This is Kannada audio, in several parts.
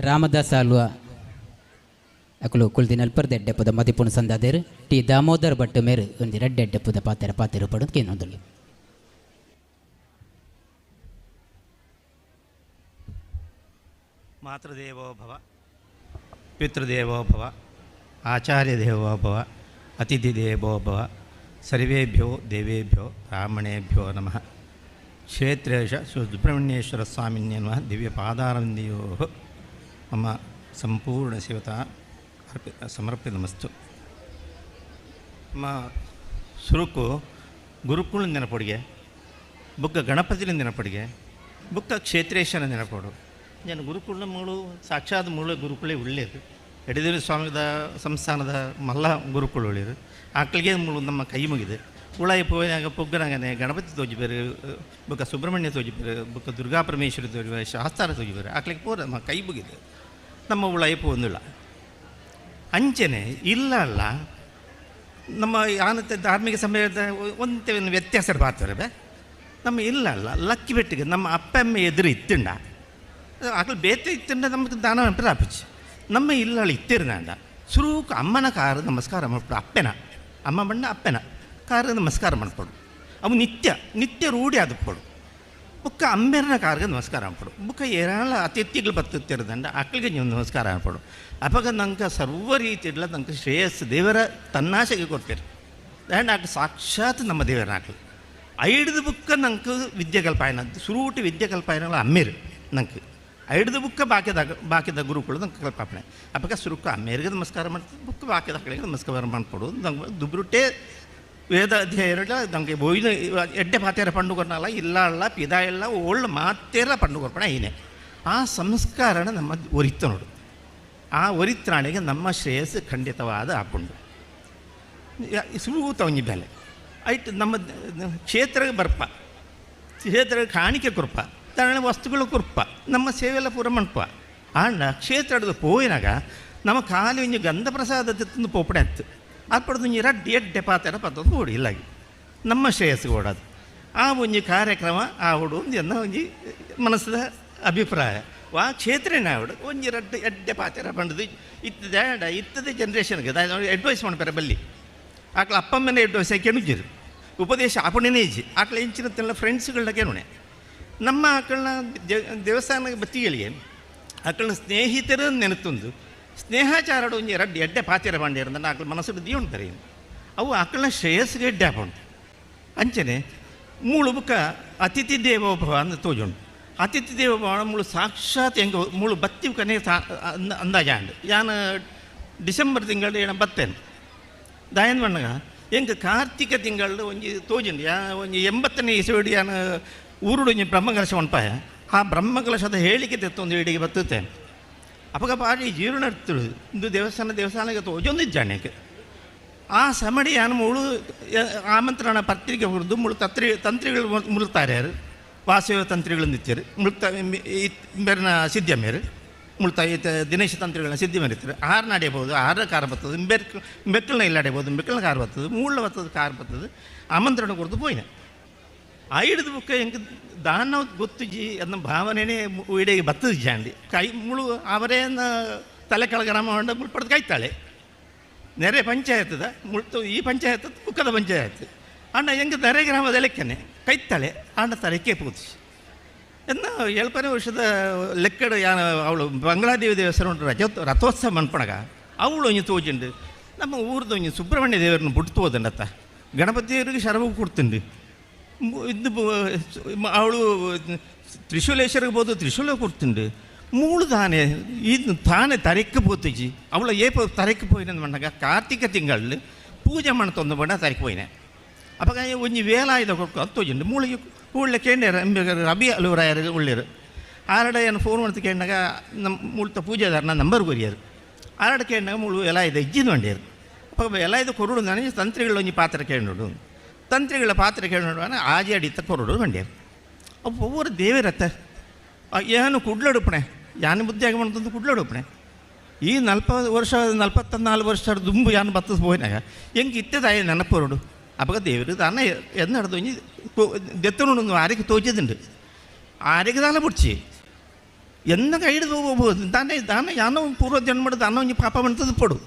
ರಾಮದಾಸ್ ಅಲ್ವ? ಅಕಲು ಕುಲ್ದಿನ ಅಲ್ಪರ್ದ ಎಡ್ಡೆಪ್ಪದ ಮದಿಪುಣ ಸಂದಾದೇರು, ಟಿ ದಾಮೋದರ್ ಭಟ್ ಮೇರು ಒಂದು ರೆಡ್ ಎಡ್ಡೆಪ್ಪದ ಪಾತೆರ ಪಾತೆರು ಪಡೋದು ಕೇನೊಂದಲ್ಲಿ ಮಾತೃದೇವೋ ಭವ, ಪಿತೃದೇವೋ ಭವ, ಆಚಾರ್ಯದೇವೋ ಭವ ಅತಿಥಿ ದೇವೋಭವ ಸರ್ವೇಭ್ಯೋ ದೇವೇಭ್ಯೋ ಬ್ರಾಹ್ಮಣೇಭ್ಯೋ ನಮಃ. ಕ್ಷೇತ್ರೇಶ ಸುಬ್ರಹ್ಮಣ್ಯೇಶ್ವರ ಸ್ವಾಮಿನ್ಯನ್ವ ದಿವ್ಯ ಪಾದಾರವಿಂದಯೋ ಸಂಪೂರ್ಣ ಶಿವತ ಅರ್ಪಿ ಸಮರ್ಪಿತಮಸ್ತು ನಮ್ಮ ಸುರುಕು ಗುರುಕುಳ ನೆನಪೊಡಿಗೆ ಬುಕ್ಕ ಗಣಪತಿನ ನೆನಪೊಡಿಗೆ ಬುಕ್ಕ ಕ್ಷೇತ್ರೇಶನ ನೆನಪೋಡು ನಾನು ಗುರುಕುಳ ಮೂಳು ಸಾಕ್ಷಾತ್ ಮೂಲ ಗುರುಕುಲೇ ಉಳ್ಳೇದು। ಎಡದೇವಿ ಸ್ವಾಮಿದ ಸಂಸ್ಥಾನದ ಮಲ್ಲ ಗುರುಕುಳ ಉಳಿದು ಆಕಳಿಗೆ ಮೂಳು ನಮ್ಮ ಕೈ ಮುಗಿದೆ। ಉಳಾಯಿ ಪೋಯಾಗ ಪೊಗ್ಗನಾಗನೆ ಗಣಪತಿ ತೋಜಿಬೇರು ಬುಕ್ಕ ಸುಬ್ರಹ್ಮಣ್ಯ ತೋಜಿಬೇರು ಬುಕ್ಕ ದುರ್ಗಾ ಪರಮೇಶ್ವರಿ ತೋಜಿಬೇರು ಶಾಸ್ತಾರ ತೋಜಿಬೇರು ಆಕಳಿಗೆ ಪೂರ ನಮ್ಮ ಕೈ ಮುಗಿದೆ ನಮ್ಮ ಉಳಾಯಿ ಪೋಂದಿಲ್ಲ ಅಂಚನೆ ಇಲ್ಲ ಅಲ್ಲ ನಮ್ಮ ಆನಂತ ಧಾರ್ಮಿಕ ಸಮಯದ ಒಂದೇ ಒಂದು ವ್ಯತ್ಯಾಸ ಪಾತ್ರ ಬೇ ನಮ್ಮ ಇಲ್ಲ ಅಲ್ಲ ಲಕ್ಕಿ ಬೆಟ್ಟಿಗೆ ನಮ್ಮ ಅಪ್ಪ ಅಮ್ಮ ಎದುರು ಇತ್ತುಂಡ ಆಗಲು ಬೇತೆ ಇತ್ತುಂಡ ನಮಗೆ ದಾನ ಪ್ರಾಪಿಸಿ ನಮ್ಮ ಇಲ್ಲಳು ಇತ್ತಿರ್ನಾಂಡ ಸುರೂಕು ಅಮ್ಮನ ಕಾರು ನಮಸ್ಕಾರ ಮಾಡ್ಬಿಡು ಅಪ್ಪೆನ ಅಮ್ಮ ಬಣ್ಣ ಅಪ್ಪೆನ ಕಾರು ನಮಸ್ಕಾರ ಮಾಡ್ಪಡು ಅವು ನಿತ್ಯ ನಿತ್ಯ ರೂಢಿ ಆದಪ್ಪಡು ಬುಕ್ಕ ಅಂಬೆರನ ಕಾರ್ಗೆ ನಮಸ್ಕಾರ ಮಾಡ್ಪಡು ಬುಕ್ಕ ಏರಾಳ ಅತಿಥಿಗಳು ಬರ್ತಿರ್ತಿರದಂಡ ಅಕ್ಕಳಿಗೆ ನೀವು ನಮಸ್ಕಾರ ಮಾಡ್ಪಡು ಅವಾಗ ನಂಗೆ ಸರ್ವ ರೀತಿಯಲ್ಲ ನಂಗೆ ಶ್ರೇಯಸ್ಸು ದೇವರ ತನ್ನಾಶೆಗೆ ಕೊಡ್ತೀರಿ. ದಾಂಡ ಆಕ ಸಾಕ್ಷಾತ್ ನಮ್ಮ ದೇವರ ಆಕಳು. ಐಡ್ದು ಬುಕ್ಕ ನಂಗೆ ವಿದ್ಯೆ ಕಲ್ಪಾಯನ, ಸುರೂಟಿ ವಿದ್ಯೆ ಕಲ್ಪಾಯನ ಅಮ್ಮೇರು ನಂಗೆ ಐಡ್ದು ಬುಕ್ಕ ಬಾಕಿದಾಗ ಬಾಕಿದ ಗುರುಗಳು ನಂಗೆ ಕಲ್ಪಾಪಣೆ. ಅಪಕ ಸುರುಕ ಅಮ್ಮೇರಿಗೆ ನಮಸ್ಕಾರ ಮಾಡ್ತೀನಿ ಬುಕ್ಕ ಬಾಕಿದ ಆಕಳಿಗೆ ನಮಸ್ಕಾರ ಮಾಡ್ಕೊಡು. ನಂಗೆ ದುಬ್ರುಟ್ಟೆ ವೇದ ಅಧ್ಯಯನ ನಮಗೆ ಬೋಯಿನ ಎಡ್ಡೆ ಪಾತೇರ ಪಂಡುಗೊರ್ನಲ್ಲ ಇಲ್ಲ ಅಲ್ಲ ಪಿದ ಇಲ್ಲ ಒಳ್ಳೆ ಮಾತೇರ ಪಂಡುಗೊರ್ಪಣ ಏನೇ ಆ ಸಂಸ್ಕಾರನ ನಮ್ಮ ಒರಿತ ನೋಡು. ಆ ಒರಿತ್ರಾಣಿಗೆ ನಮ್ಮ ಶ್ರೇಯಸ್ಸು ಖಂಡಿತವಾದ ಹಾಕೊಂಡು ಸುಳುವು ತವಂಜಿ ಬೆಲೆ ಐಟ್ ನಮ್ಮ ಕ್ಷೇತ್ರಕ್ಕೆ ಬರ್ಪ. ಕ್ಷೇತ್ರ ಕಾಣಿಕೆ ಕುರ್ಪ. ತನ್ನ ವಸ್ತುಗಳು ಕುರ್ಪ. ನಮ್ಮ ಸೇವೆಲ್ಲ ಪೂರ ಮಣ್ಪ ಆಂಡ ಕ್ಷೇತ್ರದ ಪೋಯಿನಾಗ, ನಮ್ಮ ಕಾಲು ಇಂಜು ಗಂಧ ಪ್ರಸಾದ ತಿಂದು ಪೋಪಡೆ ಅತ್ತು ಅರ್ಪಡ್ದು ನೀರ ಎಡ್ಡೆ ಪಾತ್ರ ಪತ್ತದು ಓಡಿ ಇಲ್ಲಾಗಿ ನಮ್ಮ ಶ್ರೇಯಸ್ಸಿಗೆ ಓಡೋದು ಆ ಒಂಜಿ ಕಾರ್ಯಕ್ರಮ, ಆ ಒಂದು ಎನ್ನ ಒಂಜಿ ಮನಸ್ಸದ ಅಭಿಪ್ರಾಯ. ವಾ ಕ್ಷೇತ್ರನೇ ಆವಡು ಒಂಜಿ ರಡ್ಡು ಎಡ್ಡೆ ಪಾತ್ರ ಪಂಡದು ಇತ್ತದ ಇತ್ತದ ಜನ್ರೇಷನ್ಗೆ ಅಡ್ವೈಸ್ ಮಾಡ್ತಾರೆ ಬಲ್ಲಿ. ಆಕಳ ಅಪ್ಪಮ್ಮನೇ ಅಡ್ವೈಸ್ ಕೆಣುಜಿರು ಉಪದೇಶ ಆಪಣೆನೇ ಇಜ್ಜಿ ಆಕಳ ಹೆಂಚಿನತ್ತೆಲ್ಲ ಫ್ರೆಂಡ್ಸ್ಗಳನ್ನ ಕೇಳುಣೆ. ನಮ್ಮ ಆಕಳನ್ನ ದೇವಸ್ಥಾನ ಬತ್ತಿಗಳಿಗೆ ಆಕಳನ್ನ ಸ್ನೇಹಿತರ ನೆನತೊಂದು ಸ್ನೇಹಾಚಾರಡು ಒಂಜಿ ರಡ್ಡು ಎಡ್ಡೆ ಪಾತಿರ ಬಂಡಿರಂದ ಆಕಳ ಮನಸ್ಸು ದಿ ಉಂಟಾರೆ ಅವು ಆಕಳನ್ನ ಶ್ರೇಯಸ್ಸಿಗೆ ಎಡ್ಡೆ ಹಾಕೊಂಡು ಅಂಚನೆ ಮೂಳು ಬುಕ್ಕ ಅತಿಥಿ ದೇವೋಭವ ಅಂತ ತೋಜುಂಡು ಅತಿಥಿ ದೇವೋಭವ ಮೂಳು ಸಾಕ್ಷಾತ್ ಹೆಂಗೆ ಮೂಳು ಬತ್ತಿ ಕನೆ ಸಾ, ಅಂದ ಅಂದಾಜಾಂಡು ಯಾನು ಡಿಸೆಂಬರ್ ತಿಂಗಳು ಏನ ಬತ್ತೇನೆ. ದಾಯನ್ ಬಣ್ಣಗ ಎಂಕ್ ಕಾರ್ತಿಕ ತಿಂಗಳು ಒಂಜಿ ತೋಜುಂಡು ಯಾ, ಒಂಜಿ ಎಂಬತ್ತನೇ ಇಸವಿಡಿ ಯಾನು ಊರುಡು ಒಂಜಿ ಬ್ರಹ್ಮಕಲಶ ಉಂಪಾಯ ಆ ಬ್ರಹ್ಮಕಲಶದ ಹೇಳಿಕೆ ತೆತ್ತೊಂದು ಇಡಿಗೆ ಬತ್ತುತ್ತೇನೆ ಅಪಗ ಜೀರ್ಣ ಇರ್ತಳು ಇಂದು ದೇವಸ್ಥಾನ ದೇವಸ್ಥಾನಕ್ಕೆ ತೋಜೊಂದು ಜಾಣ್ಯಕ್ಕೆ ಆ ಸಮಡಿ ಯಾನು ಮುಳು ಆಮಂತ್ರಣ ಪತ್ರಿಕೆ ಹುರಿದು ಮುಳು ತತ್ರಿ ತಂತ್ರಿಗಳು ಮುಳುತ್ತಾರೆ ಯಾರು ವಾಸವ ತಂತ್ರಿಗಳು ನಿತ್ಯರು ಮುಳುಕ್ತ ಇಂಬೆರನ ಸಿದ್ಧ ಮೇರು ಮುಳ್ತಾ ದಿನೇಶ ತಂತ್ರಿಗಳನ್ನ ಸಿದ್ಧಿ ಮೇರಿತಾರೆ ಆರು ನಡೆಯಬಹುದು ಆರ ಕಾರ್ ಬರ್ತದೆ ಬೆಕ್ ಬೆಕ್ಕಳನ್ನ ಇಲ್ಲ ಅಡೆಯಬಹುದು ಬೆಕ್ಕಳನ್ನ ಕಾರ್ ಬರ್ತದೆ ಮೂಳ ಬರ್ತದೆ ಕಾರ್ ಬರ್ತದೆ ಆಮಂತ್ರಣ ಕೊಡ್ದು ಪೋಯಿನ ಆ ಹಿಡಿದು ಬುಕ್ಕ ಹೆಂಗೆ ದಾನ ಗೊತ್ತುಜಿ ಅದನ್ನ ಭಾವನೆನೇ ಇಡೆಗೆ ಬತ್ತದ ಜಾಂಡಿ ಕೈ ಮುಳು ಅವರೇನ ತಲೆ ಕೆಳಗರ ಮಾಡ ಮುಳ್ಪಡ್ದು ಕಾಯ್ತಾಳೆ. ನೆರೆ ಪಂಚಾಯತದ ಮುಳ್ತು ಈ ಪಂಚಾಯತ್ ಬುಕ್ಕದ ಪಂಚಾಯತ್ ಅಣ್ಣ ಹೆಂಗೆ ನೆರೆ ಗ್ರಾಮದ ಲೆಕ್ಕನೆ, ಕೈತಾಳೆ, ಅಣ್ಣ ತಲೆಕೆ ಪೂತಿಸಿ ಎನ್ನ ಏಳ್ಪನೇ ವರ್ಷದ ಲೆಕ್ಕಡ ಯಾನ ಅವಳು ಬಂಗ್ಲಾದೇವಿ ದೇವಸ್ಥಾನ ಉಂಟು, ರಜ ರಥೋತ್ಸವ ಮನ್ಪಣಗ, ಅವಳು ಒಂಜಿ ತೋಜುಂಡು. ನಮ್ಮ ಊರ್ದು ಒಂಜಿ ಸುಬ್ರಹ್ಮಣ್ಯ ದೇವರನ್ನು ಬಿಟ್ಟು ತೋದಂಡತ್ತ. ಗಣಪತಿ ದೇವರಿಗೆ ಶರವು ಕೊಡ್ತೀನಿ ഇത് അവള് തൃശ്ശൂലേശ്വരക്ക് പോത്ത് തൃശ്ശൂലെ കൊടുത്തിണ്ട് ಮೂಳು ತಾನೇ ಇದು ತಾನೇ ತರಕ್ಕೆ ಪೋತಿಜಿ ಅವಳ ಏಪ ತರಕ್ಕೆ ಪೋಯಿನ ಅಂದಾಗ ಕಾರ್ತಿಕ ತಿಂಗಳಲ್ಲಿ ಪೂಜೆ ಮಾಡಿ ತಂದು ಬಂಡ ತರಕ್ಕೆ ಪೋಯಿನ ಅಪ್ಪಾಗ ಒಂಜಿ ವೇಲಾಯ್ದ ಕೊಟ್ಟು ಅದು ತೋಜಿಂಡು ಮೂಳಿಗೆ ಉಳ್ಳೆ ಕೇಂದ್ರ ರಬಿ ಅಲೂರಾಯರು ಉಳ್ಳೇರು ಆರಡೆ ಏನು ಫೋನ್ ಮಾಡ್ತು ಕೇಂದಾಗ ನಮ್ಮ ಮೂಳ್ತ ಪೂಜೆದಾರ ನಾನು ನಂಬರ್ ಕೊರಿಯರು ಆರಡೆ ಕೇಂದಾಗ ಮೂಳು ಎಲಾಯ್ದ ಇಜ್ಜಿದ್ ಬಂಡಿಯರು ಅಪ್ಪ ಎಲಾಯ್ದ ಕೊರುಡು ನನಗೆ ತಂತ್ರಿಗಳು ಒಂಜಿ ಪಾತ್ರ ಕೇಂಡು ತಂತ್ರಿಗಳ ಪಾತ್ರ ಕೇಳೋಣ ಆಜೆ ಅಡಿತ ಕೊರಡು ಬಂಡೆ ಅವು ಒಬ್ಬರು ದೇವಿರತ್ತ ಏನು ಕುಡ್ಲಡುಪಣೆ. ಯಾನ ಬುದ್ಧಿಯಾಗಿ ಬಂತಂದು ಕುಡ್ಲಡುಪಣೆ. ಈ ನಲ್ಪ ವರ್ಷ ನಲ್ವತ್ತನಾಲ್ಕು ವರ್ಷ ದುಂಬು ಯಾನು ಬತ್ತದ ಹೋಯ್ನಾಗ, ಹೆಂಗೆ ಇತ್ತದಾಯ ನೆನಪೊರಡು ಅವಾಗ ದೇವರು ದಾನ ಎದ್ ನಡೆದು ದೆತ್ತನೊಂದು ಆರಿಗೆ ತೋಚಿದುಂಡು ಆರಿಗೆ ದಾನ ಬಿಡ್ಚಿ. ಎನ್ನ ಕೈಡ್ದು ಹೋಗ್ಬೋದು ದಾನ ದಾನ ಯಾನೋ ಪೂರ್ವ ಜನ್ಮದ ದಾನ ಪಾಪ ಬಂತದ್ದು ಪಡು.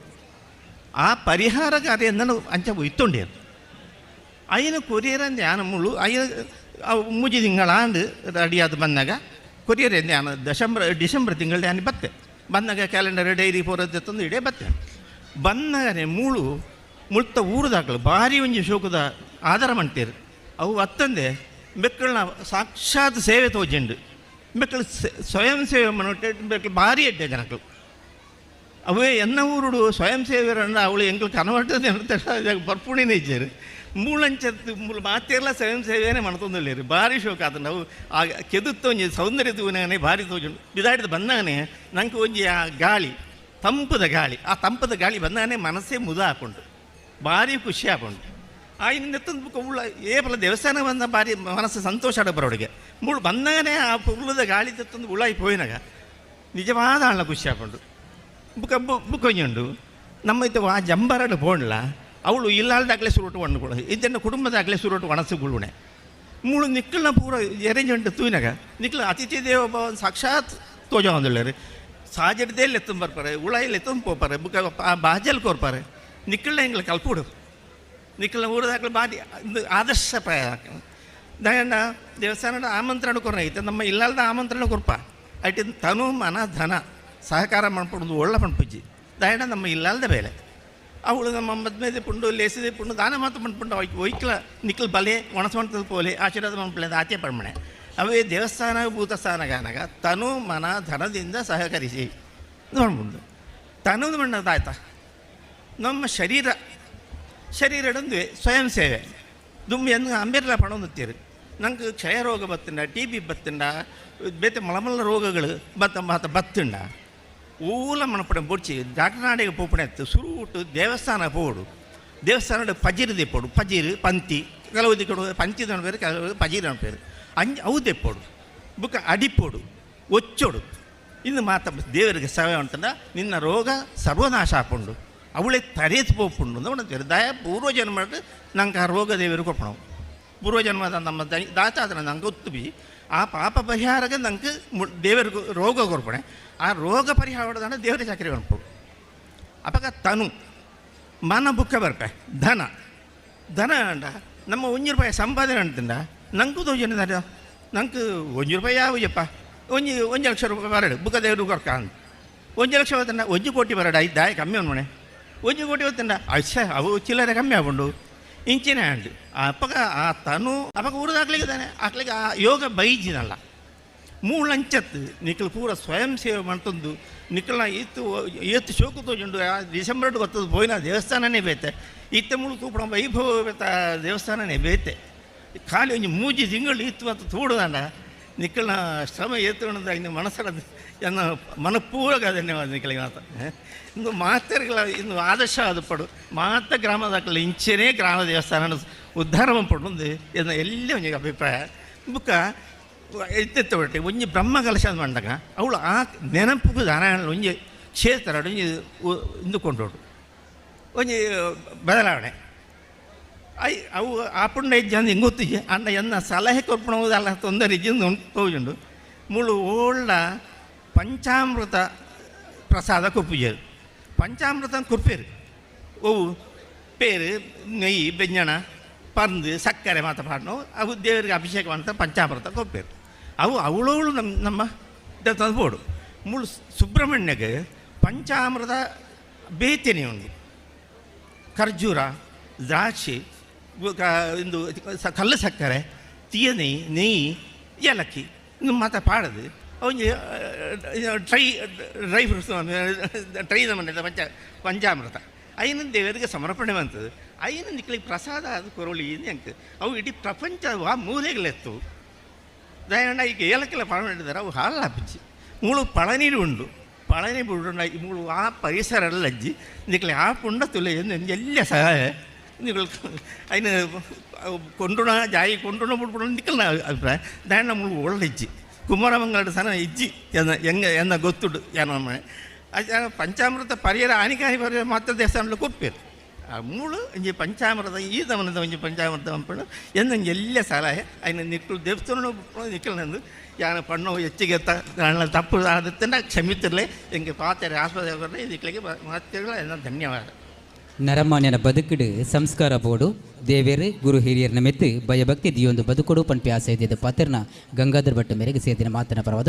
ಆ ಪರಿಹಾರ ಕಾರ್ಯ ಅಂಚ ಇತ್ತೊಂಡೇನು ಕೊರಿಯರ್ ಧ್ಯಾನ ಮುಳ್ಳು ಅಯ್ಯ ಅವು ಮುಜಿ ತಿಂಗಳಾಂಡು ರೆಡಿಯಾದ ಬಂದಾಗ ಕೊರಿಯರ್ ಧ್ಯಾನ ದಶಂಬರ್ ಡಿಸೆಂಬರ್ ತಿಂಗಳ ಧ್ಯಾನ ಬತ್ತೆ ಬಂದಾಗ ಕ್ಯಾಲೆಂಡರ್ ಡೈರಿ ಪೋರದ್ದು ತಂದು ಇಡೇ ಬತ್ತೆ ಬಂದಾಗನೆ ಮೂಳು ಮುಳ್ತ ಊರದಾಕಳು ಭಾರಿ ಒಂಜಿ ಶೋಕದ ಆಧಾರ ಮಾಡ್ತೀರು ಅವು ಅತ್ತಂದೆ ಬೆಕ್ಕಳನ್ನ ಸಾಕ್ಷಾತ್ ಸೇವೆ ತೋಜಂಡು ಬೆಕ್ಕಳು ಸ್ವಯಂ ಸೇವೆ ಮಾಡಿ ಬೆಕ್ಕಳು ಭಾರಿ ಎಡ್ಡೆ ಜನಗಳು ಅವೇ ಎನ್ನ ಊರುಡು ಸ್ವಯಂ ಸೇವೆರನ್ನ ಅವಳು ಎಂಗಳು ಅಂತ ಬರ್ಪುಣಿನೇ ಇದ್ದಾರೆ ಮೂಳಂಚತ್ತು ಮೂಲ ಮಾತೆಲ್ಲ ಸ್ವಯಂ ಸೇವೆಯೇ ಮಾಡ್ತೊಂದಿಲ್ಲ ಭಾರಿ ಶೋಕ ಆತ. ನಾವು ಆ ಕೆದುತ್ತ ಒಂಜಿ ಸೌಂದರ್ಯ ತೂವನೇ ಭಾರಿ ತೋಜುಂಡು. ಬಿದಾಡಿದ ಬಂದಾಗನೇ ನಂಗೆ ಒಂಜಿ ಆ ಗಾಳಿ, ತಂಪದ ಗಾಳಿ, ಆ ತಂಪದ ಗಾಳಿ ಬಂದಾಗನೇ ಮನಸ್ಸೇ ಮುದ ಹಾಕೊಂಡು ಭಾರಿ ಖುಷಿ ಹಾಕೊಂಡು ಆಯ್ನ ಬುಕ್ಕ ಉಳ್ಳ ಏಪಲ ದೇವಸ್ಥಾನ ಬಂದ ಭಾರಿ ಮನಸ್ಸು ಸಂತೋಷ ಆಡ ಬರೋಡಿಗೆ ಮುಳು ಬಂದಾಗನೆ ಆ ಉಳ್ಳದ ಗಾಳಿ ತೆತ್ತೊಂದು ಉಳ್ಳಾಯಿ ಪೋಯಿನಾಗ ನಿಜವಾದ ಆಳ ಖುಷಿ ಹಾಕೊಂಡು ಬುಕ್ಕ ಬುಕ್ಕೊಂಜುಂಡು ನಮ್ಮ ಇತ್ತು ಆ ಜಂಬರಡು ಪೋಂಡ್ಲ ಅವಳು ಇಲ್ಲಾಲ್ದಾಗಲೇ ಸುರುಟು ಒಣ್ಣುಗಳು ಇದನ್ನು ಕುಟುಂಬದಾಗಲೇ ಸುರುಟು ಒಣಸು ಗುಳುಣೆ ಮೂಳು ನಿಕ್ಕಲ್ನ ಪೂರ ಎರೇಂಜ್ಮೆಂಟ್ ತೂಯಿನಾಗ. ನಿಕ್ಕಲ ಅತಿಥಿ ದೇವ ಭಾವ ಸಾಕ್ಷಾತ್ ತೋಜ ಹೊಂದಿಳ್ಳರು ಸಾಜಡ್ದೇಲಿ ಎತ್ತಂ ಬರ್ಪಾರೆ ಉಳಾಯಲ್ಲಿ ಎತ್ತಂ ಪೋಪಾರೆ ಬುಕ್ಕ ಬಾಜಲ್ ಕೋರ್ಪಾರೆ. ನಿಕ್ಕಲ್ನ ಎಂಗ್ಲ ಕಲ್ಪುಡು. ನಿಕ್ಕಲ್ನ ಊರದಾಗಲೇ ಬಾರಿ ಆದರ್ಶ ಆದರ್ಶಪ್ರಾಯ ದಯಣ್ಣ, ದೇವಸ್ಥಾನದ ಆಮಂತ್ರಣ ಕೊರೈತೆ ನಮ್ಮ ಇಲ್ಲಾಲ್ದ ಆಮಂತ್ರಣ ಕೊರ್ಪ. ಐಟಿ ತನು ಮನ ಧನ, ಸಹಕಾರ ಮಾಡ್ಕೊಂಡು ಒಳ್ಳೆ ಪಣ್ಪುಜ್ಜಿ ದಯಣ್ಣ, ನಮ್ಮ ಇಲ್ಲಾಲ್ದ ಬೇಲೆ. ಅವಳು ನಮ್ಮ ಮದ್ಮೇದೆ ಪುಂಡು ಲೇಸಿದೆ ಪುಂಡು ದಾನ ಮಾತು ಮಾಡ್ಕೊಂಡು ಅವಕ್ಕೆ ಒಯ್ಕಲ ನಿಕ್ಕಲ್ ಬಲೆ ಒಣಸ್ಕೊಂತದ ಪೋಲೆ ಆಶೀರ್ವಾದ ಮಾಡ್ಕೊಳ್ಳೆ ಆಚೆ ಪಡ್ಮಣೆ ಅವೇ ದೇವಸ್ಥಾನ ಭೂತಸ್ಥಾನಗಾನಾಗ ತನು ಮನ ಧನದಿಂದ ಸಹಕರಿಸಿ ನೋಡ್ಬೋದು ತನದು ಮಣ್ಣದಾಯ್ತಾ ನಮ್ಮ ಶರೀರ ಶರೀರಡೊಂದು ಸ್ವಯಂ ಸೇವೆ ದುಮ್ಮಿ ಎಂದು ಅಂಬೇರ್ಲ ಪಣೊಂದುತ್ತೀರಿ ನಂಗೆ ಕ್ಷಯ ರೋಗ ಬತ್ತಿಂಡ ಟಿ ಬಿ ಬತ್ತಿಂಡ ಬೇತೆ ಮಳಮಲ್ಲ ರೋಗಗಳು ಬತ್ತ ಬತ್ತಿಂಡ ಮಣಪಡೆ ಬೊಡ್ಚಿ ಡಾಕ್ಟರ್ನಾಡಿಗೆ ಪೋಪಣೆ ಎತ್ತು ಸುರುಟು ದೇವಸ್ಥಾನ ಪೋಡು ದೇವಸ್ಥಾನ ಪಜೀರು ದೆಪ್ಪೋಡು ಪಜೀರು ಪಂತಿ ಕೆಲವು ದಿಕ್ಕಡು ಪಂಚಿ ಬೇರೆ ಕೆಲವು ಪಜೀರು ಪೇರು ಅಂಜ್ ಅವು ದೆಪ್ಪೋಡು ಬುಕ್ಕ ಅಡಿಪೋಡು ಒಚ್ಚೋಡು ಇನ್ನು ಮಾತ ದೇವರಿಗೆ ಸೇವೆ ಉಂಟಂದ ನಿನ್ನ ರೋಗ ಸರ್ವನಾಶ ಹಾಕೊಂಡು ಅವಳೆ ತರೇತು ಪೋಪುಂಡು ಅಂತ ಉಂಟು ದಯ ಪೂರ್ವಜನ್ಮ ನಂಗೆ ಆ ರೋಗ ದೇವರು ಕೊಪ್ಪಣವು ಪೂರ್ವಜನ್ಮದ ನಮ್ಮ ದಾತ ಅದನ್ನು ನಂಗೆ ಒತ್ತುಬಿ ಆ ಪಾಪ ಪರಿಹಾರಕ್ಕೆ ನಂಗೆ ದೇವರ ರೋಗ ಕೊರ್ಪಣೆ ಆ ರೋಗ ಪರಿಹಾರ ಪರಿಹಾರದಾನ ದೇವರ ಚಾಕರಿ ಕೊಡ್ಬೋದು ಅಪಕ ತನು ಮನ ಬುಕ್ಕ ಬರ್ಪೆ. ಧನ. ಧನ ಅಂಡ ನಮ್ಮ ಒಂಜಿ ರೂಪಾಯಿ ಸಂಪಾದನೆ ಅಂತಿಂದ ನಂಗೂ ತೋಜನ ನಂಗೆ ಒಂಜಿ ರೂಪಾಯಿ ಯಾವಯ್ಯಪ್ಪ ಒಂಜಿ ಒಂಜಿ ಲಕ್ಷ ರೂಪಾಯಿ ಬರಡು ಬುಕ್ಕ ದೇವರು ಕೊರ್ಕ ಅಂತ ಒಂಜಿ ಲಕ್ಷ ಹೊತ್ತಂಡ ಒಂಜಿ ಕೋಟಿ ಬರಡ ಐದು ದಾಯ ಕಮ್ಮಿ ಅನ್ಮಣೆ ಒಂಜಿ ಕೋಟಿ ಹೊತ್ತಂಡ ಅಶ್ಶ ಅವು ಚಿಲ್ಲರೆ ಕಮ್ಮಿ ಆಗೊಂಡು ಇಂಚಿನ ಹೇಳಿ ಅಪ್ಪಗ ಆ ತನು ಅಪ್ಪಗ ಉರಿದು ತಾನೆ ಹಾಕ್ಲಿಕ್ಕೆ ಆ ಯೋಗ ಬೈಜಿನಲ್ಲ. ಮೂಳಂಚತ್ತು. ನಿಖಲ್ ಪೂರ ಸ್ವಯಂ ಸೇವೆ ಮಾಡ್ತಂದು ನಿಖಲ್ನ ಇತ್ತು ಏತ್ತು ಶೋಕು ತೋಜುಂಡು. ಆ ಡಿಸೆಂಬರ್ ಗೊತ್ತದು ಪೋಯಿನ ದೇವಸ್ಥಾನನೇ ಬೇತೆ. ಇತ್ತ ಮುಳು ತೂಪಣ ವೈಭವ ದೇವಸ್ಥಾನನೇ ಬೇತೆ. ಖಾಲಿ ಒಂದು ಮೂಜಿ ತಿಂಗಳು ಇತ್ತು ಅಂತ ತೋಡುದಾಂಡ ನಿಖಲ್ನ ಶ್ರಮ ಏತುಕೊಂಡ ಇನ್ನು ಮನಸ್ಸರ ಎನ್ನ ಮನಪೂರ್ವಕ ಧನ್ಯವಾದ ನಿಖಲಿಗೆ ಮಾತ ಇನ್ನು ಮಾತರಿಗಳ ಇನ್ನು ಆದರ್ಶ ಅದು ಪಡು. ಮಾತ ಗ್ರಾಮದಾಕಲ ಇಂಚೆನೇ ಗ್ರಾಮ ದೇವಸ್ಥಾನ ಉದ್ಧಾರ ಪಡು ಎನ್ನ ಎಲ್ಲಿ ಒಂಜಿ ಅಭಿಪ್ರಾಯ? ಬುಕ್ಕ, ಎತ್ತೆತ್ತ ಹೊರಟೆ. ಒಂಜಿ ಬ್ರಹ್ಮ ಕಲಶ ಮಂಡಗ ಅವಳು ಆ ನೆನಪುಗು ಧಾರಾಯಣ ಒಂಜಿ ಕ್ಷೇತ್ರ ಒಂಜಿ ಇಂದು ಒಂಜಿ ಬದಲಾವಣೆ. ಐ, ಅವು ಆಪುಂಡ ಇಜ್ಜ ಅಂದ್ ಅಂಡ ಎನ್ನ ಸಲಹೆ ಕೊರ್ಪಣವುದಲ್ಲ ತೊಂದರೆ ಇಜ್ಜಿಂದು ತೋಜುಂಡು. ಮುಳು ಓಳ್ಳ ಪಂಚಾಮೃತ ಪ್ರಸಾದ ಕೊಪ್ಪುಜರು ಪಂಚಾಮೃತ ಕೊರ್ಪೇರು ಓವು ಪೇರು, ನೆಯ್ಯಿ ಬೆಂಜಣ ಪಂದು, ಸಕ್ಕರೆ ಮಾತ ಪಾಡ್ನವು ಅವು ದೇವರಿಗೆ ಅಭಿಷೇಕ ಅಂತ ಪಂಚಾಮೃತ ಕೊಪ್ಪೇರು ಅವು ಅವಳವಳು ನಮ್ಮ ನಮ್ಮ ತಂದುಬೋಡು ಮುಳು ಸುಬ್ರಹ್ಮಣ್ಯಗೆ ಪಂಚಾಮೃತ ಬೇತೆನೆ ಉಂಡು ಖರ್ಜೂರ, ದ್ರಾಕ್ಷಿ ಇಂದು ಕಲ್ಲು ಸಕ್ಕರೆ ತೀಯ ನೆಯ್ಯಿ ನೆಯ್ಯಿ ಏಲಕ್ಕಿ, ಇನ್ನು ಮಾತ ಪಾಡದು. ಒಂಜಿ ಡ್ರೈ ಡ್ರೈ ಫ್ರೂಟ್ಸ್ ಡ್ರೈ ಮನೆ ಪಂಚ ಪಂಚಾಮೃತ ಐನ ದೇವರಿಗೆ ಸಮರ್ಪಣೆ ಬಂತದ್ದು ಐನ ನಿಕ್ಲಿಗೆ ಪ್ರಸಾದ ಅದು ಕೊರಳಿ ಅಂಕ ಅವು ಇಡೀ ಪ್ರಪಂಚ ಆ ಮೂಲೆಗಳೆತ್ತು ದಯಣ್ಣ ಈಗ ಏಲಕ್ಕೆಲ್ಲ ಪಳ ಮಾಡಿದ್ದಾರೆ ಅವು ಹಾಲು ಹಾಪಿಚ್ಚಿ ಮೂಳು ಪಳನೀರು ಉಂಡು ಪಳನಿ ಬಿಡುಂಡ ಈ ಮೂಳು ಆ ಪರಿಸರ ಎಲ್ಲ ಅಜ್ಜಿ ನಿಕ್ಲೆ ಆ ಪುಂಡ ತುಲೆ ಎಲ್ಲ ಸಹಾಯ നിങ്ങൾ അതിന് കൊണ്ടുണ ജായി കൊണ്ടുണ ಬಿಡ್ಬಿಡು ನಿಕ್ಕಲ್ನ ಅಭಿಪ್ರಾಯ ದಯಣ್ಣ ಮುಳು ಒಳ್ಳೆ ಇಜ್ಜಿ ಕುಮಾರಮಂಗಲದ ಸನ ಇಜ್ಜಿ ಎನ್ನ ಹೆಂಗ ಎನ್ನ ಗೊತ್ತುಡು ಏನೋ ಮನೆ ಪಂಚಾಮೃತ ಪರಿಹಾರ ಹಾನಿಕಾರಿ ಪರಿಹಾರ ಮಾತ್ರ ದೇವಸ್ಥಾನದಲ್ಲಿ ಕೊಪ್ಪೇರು ಆ ಮೂಳು ಒಂಜಿ ಪಂಚಾಮೃತ ಈ ದಮನದ ಒಂಜಿ ಪಂಚಾಮೃತ ಪಂಪಣ ಎಂದು ಒಂಜಿ ಎಲ್ಲ ಸಲಹೆ ಅಯ್ನ ನಿಕ್ಕಲು ದೇವಸ್ಥಾನ ನಿಕ್ಕಲಂದು ಯಾನ ಪಣ್ಣು ಹೆಚ್ಚಿಗೆ ತ ನನ್ನ ತಪ್ಪು ಆದತ್ತನ್ನ ಕ್ಷಮಿತಿರಲಿ ಎಂಗೆ ಪಾತ್ರೆ ಆಸ್ಪತ್ರೆ ಇದಕ್ಕೆ ಮಾತುಗಳು ಧನ್ಯವಾದ ನರಮಾನ್ಯನ ಬದುಕಿಡು ಸಂಸ್ಕಾರ ಬೋಡು. ದೇವೇರು ಗುರು ಹಿರಿಯರ ನಿಮಿತ್ತ ಭಯಭಕ್ತಿ, ದಿಯೊಂದು ಬದುಕೊಡು. ಪನ್ಪಿ ಆಸೆ ಇದ್ದಿದ್ದ ಪಾತ್ರನ ಗಂಗಾಧರ್ ಭಟ್ಟ ಮೇರೆಗೆ ಸೇದಿನ ಮಾತನ ಪರವಾದ